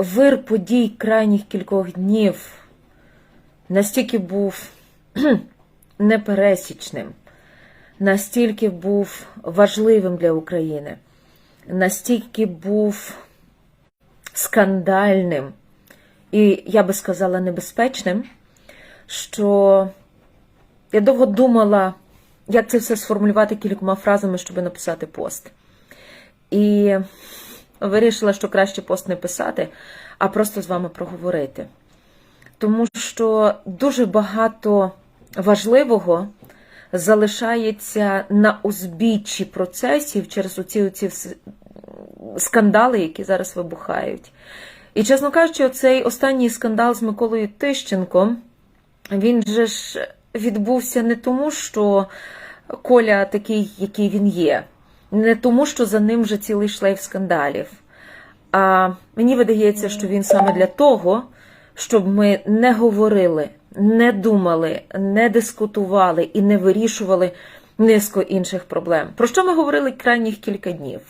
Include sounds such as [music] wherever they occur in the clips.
вир подій крайніх кількох днів настільки був [clears throat] непересічним, настільки був важливим для України, настільки був скандальним і, я би сказала, небезпечним, що я довго думала, як це все сформулювати кількома фразами, щоб написати пост. І вирішила, що краще пост не писати, а просто з вами проговорити. Тому що дуже багато важливого залишається на узбіччі процесів через оці, оці скандали, які зараз вибухають. І, чесно кажучи, оцей останній скандал з Миколою Тищенком, він же ж відбувся не тому, що Коля такий, який він є, не тому, що за ним вже цілий шлейф скандалів. А мені видається, що він саме для того, щоб ми не говорили, не думали, не дискутували і не вирішували низку інших проблем. Про що ми говорили крайніх кілька днів?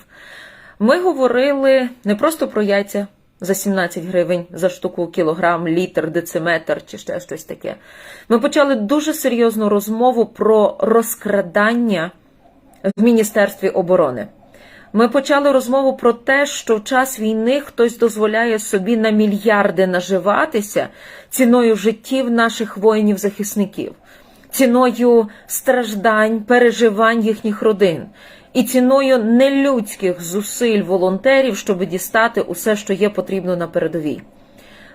Ми говорили не просто про яйця за 17 гривень за штуку, кілограм, літр, дециметр чи ще щось таке. Ми почали дуже серйозну розмову про розкрадання в Міністерстві оборони. Ми почали розмову про те, що в час війни хтось дозволяє собі на мільярди наживатися ціною життів наших воїнів-захисників, ціною страждань, переживань їхніх родин і ціною нелюдських зусиль волонтерів, щоб дістати усе, що є потрібно на передовій.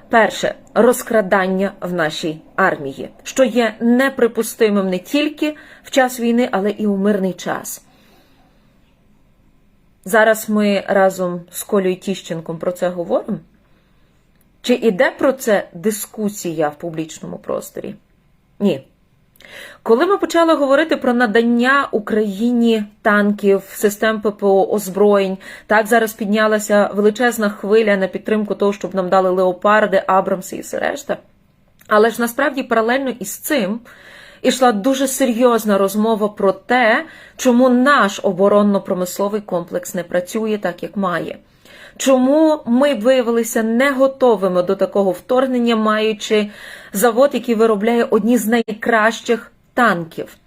Перше розкрадання в нашій армії, що є неприпустимим не тільки в час війни, але і у мирний час. Зараз ми разом з Колею Тіщенком про це говоримо. Чи іде про це дискусія в публічному просторі? Ні. Коли ми почали говорити про надання Україні танків, систем ППО, озброєнь, так зараз піднялася величезна хвиля на підтримку того, щоб нам дали леопарди, Абрамси і все решта. Але ж насправді паралельно із цим ішла дуже серйозна розмова про те, чому наш оборонно-промисловий комплекс не працює так, як має. Чому ми виявилися не готовими до такого вторгнення, маючи завод, який виробляє одні з найкращих танків?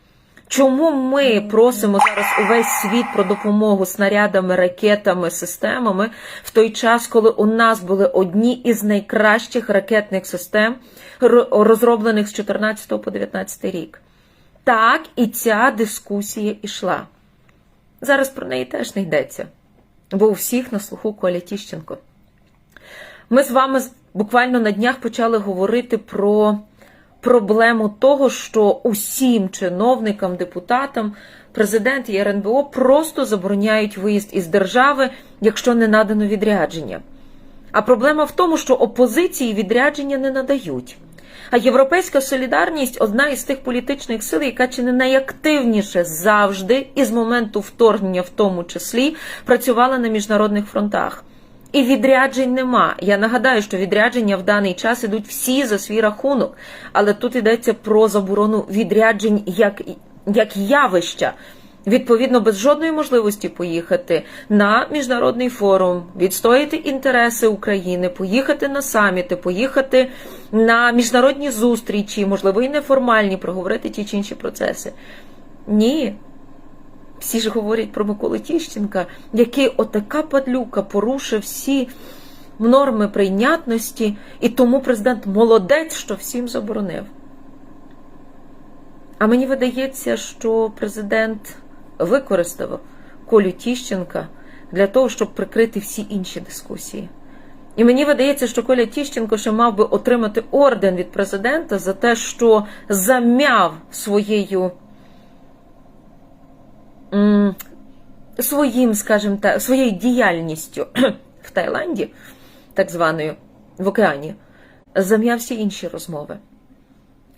Чому ми просимо зараз увесь світ про допомогу снарядами, ракетами, системами в той час, коли у нас були одні із найкращих ракетних систем, розроблених з 14 по 19 рік? Так, і ця дискусія ішла. Зараз про неї теж не йдеться, бо у всіх на слуху Коля Тіщенко. Ми з вами буквально на днях почали говорити про проблему того, що усім чиновникам, депутатам, президент і РНБО просто забороняють виїзд із держави, якщо не надано відрядження. А проблема в тому, що опозиції відрядження не надають. А Європейська солідарність одна із тих політичних сил, яка чи не найактивніше завжди, і з моменту вторгнення, в тому числі, працювала на міжнародних фронтах. І відряджень нема. Я нагадаю, що відрядження в даний час ідуть всі за свій рахунок, але тут йдеться про заборону відряджень як, як явища. Відповідно, без жодної можливості поїхати на міжнародний форум, відстояти інтереси України, поїхати на саміти, поїхати на міжнародні зустрічі, можливо, і неформальні, проговорити ті чи інші процеси. Ні, всі ж говорять про Миколу Тіщенка, який отака падлюка порушив всі норми прийнятності, і тому президент молодець, що всім заборонив. А мені видається, що президент використав Колю Тіщенка для того, щоб прикрити всі інші дискусії. І мені видається, що Коля Тіщенко ще мав би отримати орден від президента за те, що замяв своєю своїм, скажімо так, своєю діяльністю [clears throat] в Таїланді, так званою в океані, зам'яв всі інші розмови.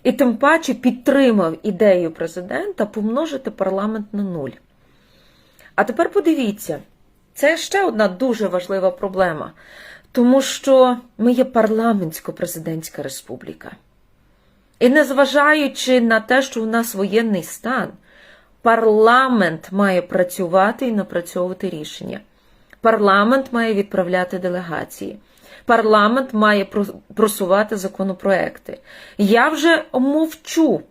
І тим паче підтримав ідею президента помножити парламент на нуль. А тепер подивіться, це ще одна дуже важлива проблема, тому що ми є парламентсько-президентська республіка. І незважаючи на те, що у нас воєнний стан, парламент має працювати і напрацьовувати рішення. Парламент має відправляти делегації. Парламент має про- просувати законопроекти. Я вже мовчу,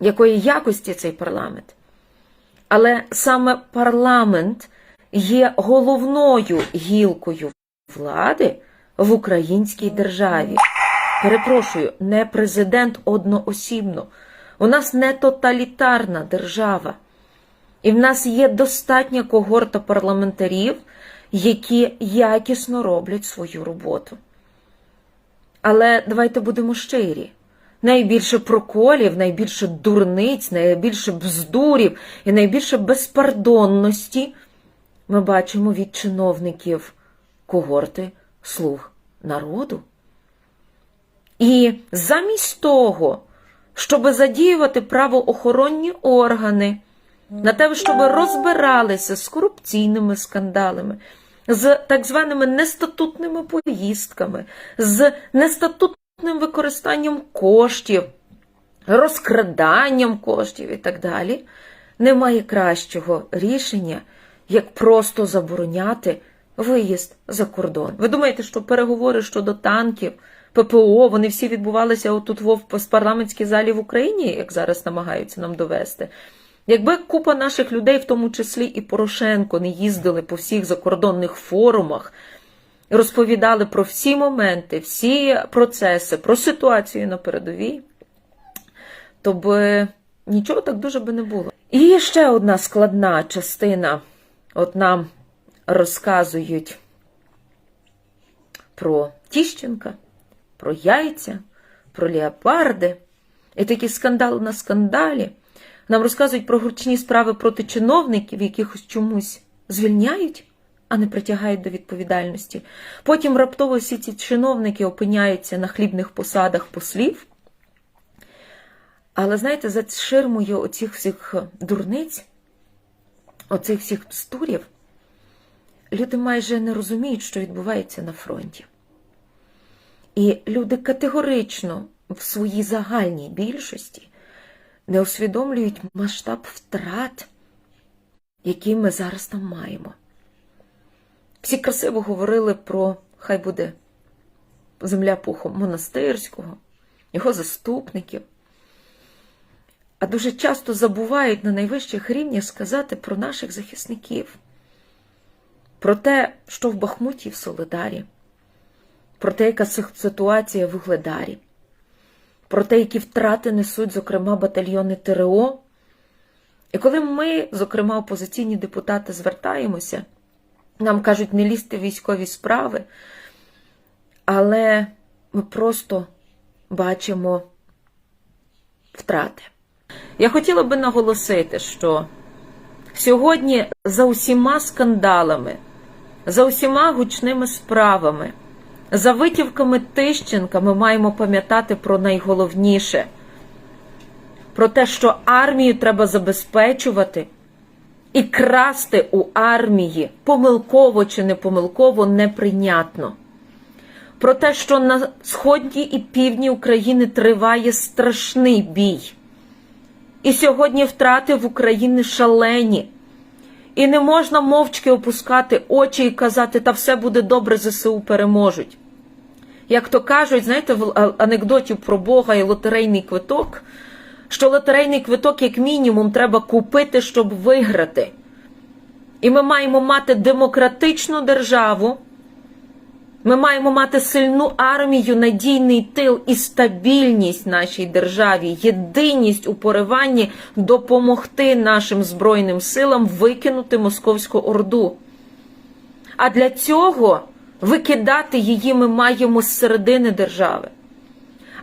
якої якості цей парламент. Але саме парламент є головною гілкою влади в українській державі. Перепрошую, не президент одноосібно. У нас не тоталітарна держава. І в нас є достатня когорта парламентарів, які якісно роблять свою роботу. Але давайте будемо щирі. Найбільше проколів, найбільше дурниць, найбільше бздурів і найбільше безпардонності ми бачимо від чиновників когорти слуг народу. І замість того, щоб задіювати правоохоронні органи, на те, щоб розбиралися з корупційними скандалами, з так званими нестатутними поїздками, з нестатутним використанням коштів, розкраданням коштів і так далі, немає кращого рішення, як просто забороняти виїзд за кордон. Ви думаєте, що переговори щодо танків, ППО, вони всі відбувалися отут в парламентській залі в Україні, як зараз намагаються нам довести? Якби купа наших людей, в тому числі і Порошенко, не їздили по всіх закордонних форумах, розповідали про всі моменти, всі процеси, про ситуацію на передовій, то б нічого так дуже би не було. І ще одна складна частина. От нам розказують про Тіщенка, про яйця, про леопарди. І такі скандали на скандалі. Нам розказують про гучні справи проти чиновників, яких чомусь звільняють, а не притягають до відповідальності. Потім раптово всі ці чиновники опиняються на хлібних посадах послів. Але знаєте, за ширмою оцих всіх дурниць, оцих всіх стурів, люди майже не розуміють, що відбувається на фронті. І люди категорично в своїй загальній більшості не усвідомлюють масштаб втрат, які ми зараз там маємо. Всі красиво говорили про, хай буде земля пухом монастирського, його заступників. А дуже часто забувають на найвищих рівнях сказати про наших захисників, про те, що в Бахмуті і в Солидарі, про те, яка ситуація в Угледарі про те, які втрати несуть, зокрема, батальйони ТРО. І коли ми, зокрема, опозиційні депутати, звертаємося, нам кажуть, не лізьте в військові справи, але ми просто бачимо втрати. Я хотіла би наголосити, що сьогодні за усіма скандалами, за усіма гучними справами, за витівками Тищенка ми маємо пам'ятати про найголовніше, про те, що армію треба забезпечувати і красти у армії помилково чи не помилково неприйнятно. Про те, що на сході і півдні України триває страшний бій. І сьогодні втрати в Україні шалені. І не можна мовчки опускати очі і казати, та все буде добре, ЗСУ переможуть. Як то кажуть, знаєте, в анекдоті про Бога і лотерейний квиток, що лотерейний квиток, як мінімум, треба купити, щоб виграти. І ми маємо мати демократичну державу, ми маємо мати сильну армію, надійний тил і стабільність нашій державі, єдиність у пориванні допомогти нашим Збройним силам викинути Московську Орду. А для цього викидати її ми маємо з середини держави.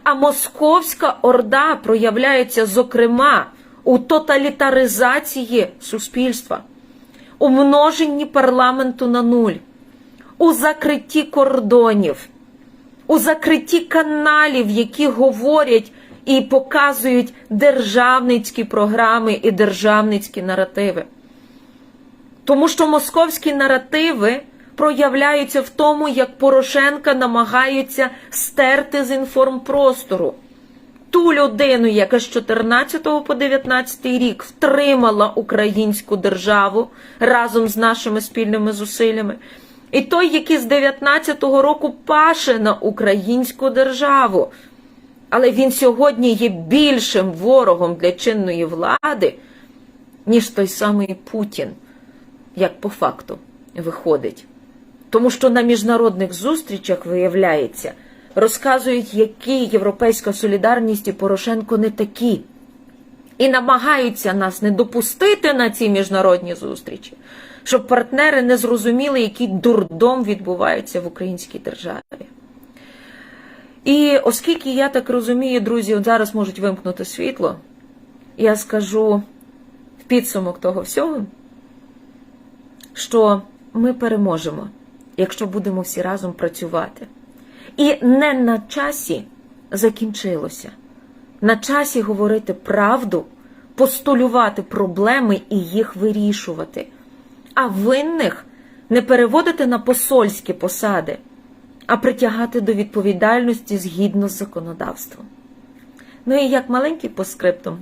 А Московська Орда проявляється, зокрема, у тоталітаризації суспільства, у множенні парламенту на нуль, у закритті кордонів, у закритті каналів, які говорять і показують державницькі програми і державницькі наративи. Тому що московські наративи проявляються в тому, як Порошенка намагаються стерти з інформпростору. Ту людину, яка з 14 по 19 рік втримала українську державу разом з нашими спільними зусиллями, І той, який з 19-го року паше на українську державу. Але він сьогодні є більшим ворогом для чинної влади, ніж той самий Путін, як по факту виходить. Тому що на міжнародних зустрічах виявляється, розказують, які європейська солідарність і Порошенко не такі. І намагаються нас не допустити на ці міжнародні зустрічі, щоб партнери не зрозуміли, який дурдом відбувається в українській державі. І оскільки я так розумію, друзі, зараз можуть вимкнути світло, я скажу в підсумок того всього, що ми переможемо, якщо будемо всі разом працювати. І не на часі закінчилося. На часі говорити правду, постулювати проблеми і їх вирішувати, а винних не переводити на посольські посади, а притягати до відповідальності згідно з законодавством. Ну і як маленький постскриптум,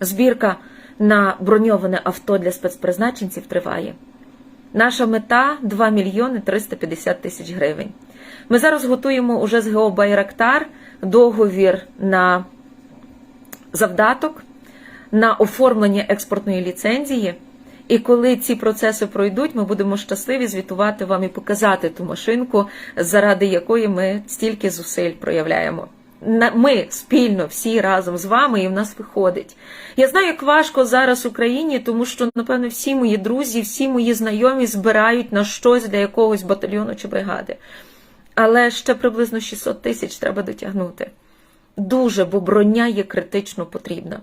збірка на броньоване авто для спецпризначенців триває. Наша мета 2 мільйони 350 тисяч гривень. Ми зараз готуємо уже з ГО Байрактар договір на завдаток, на оформлення експортної ліцензії. І коли ці процеси пройдуть, ми будемо щасливі звітувати вам і показати ту машинку, заради якої ми стільки зусиль проявляємо. Ми спільно всі разом з вами, і в нас виходить. Я знаю, як важко зараз Україні, тому що, напевно, всі мої друзі, всі мої знайомі збирають на щось для якогось батальйону чи бригади. Але ще приблизно 600 тисяч треба дотягнути. Дуже, бо броня є критично потрібна.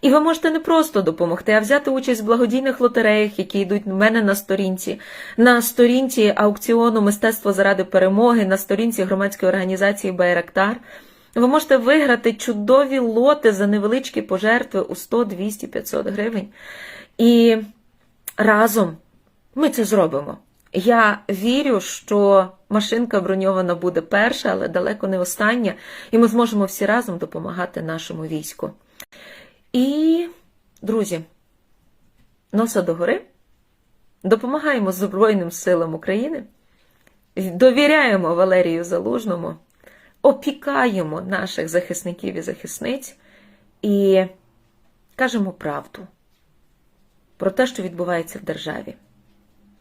І ви можете не просто допомогти, а взяти участь в благодійних лотереях, які йдуть в мене на сторінці, на сторінці аукціону Мистецтво заради перемоги, на сторінці громадської організації Байрактар. Ви можете виграти чудові лоти за невеличкі пожертви у 100, 200, 500 гривень. І разом ми це зробимо. Я вірю, що машинка броньована буде перша, але далеко не остання, і ми зможемо всі разом допомагати нашому війську. І, друзі, носа догори, допомагаємо Збройним силам України, довіряємо Валерію Залужному, опікаємо наших захисників і захисниць і кажемо правду про те, що відбувається в державі.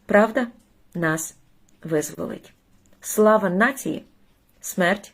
Правда нас визволить. Слава нації, смерть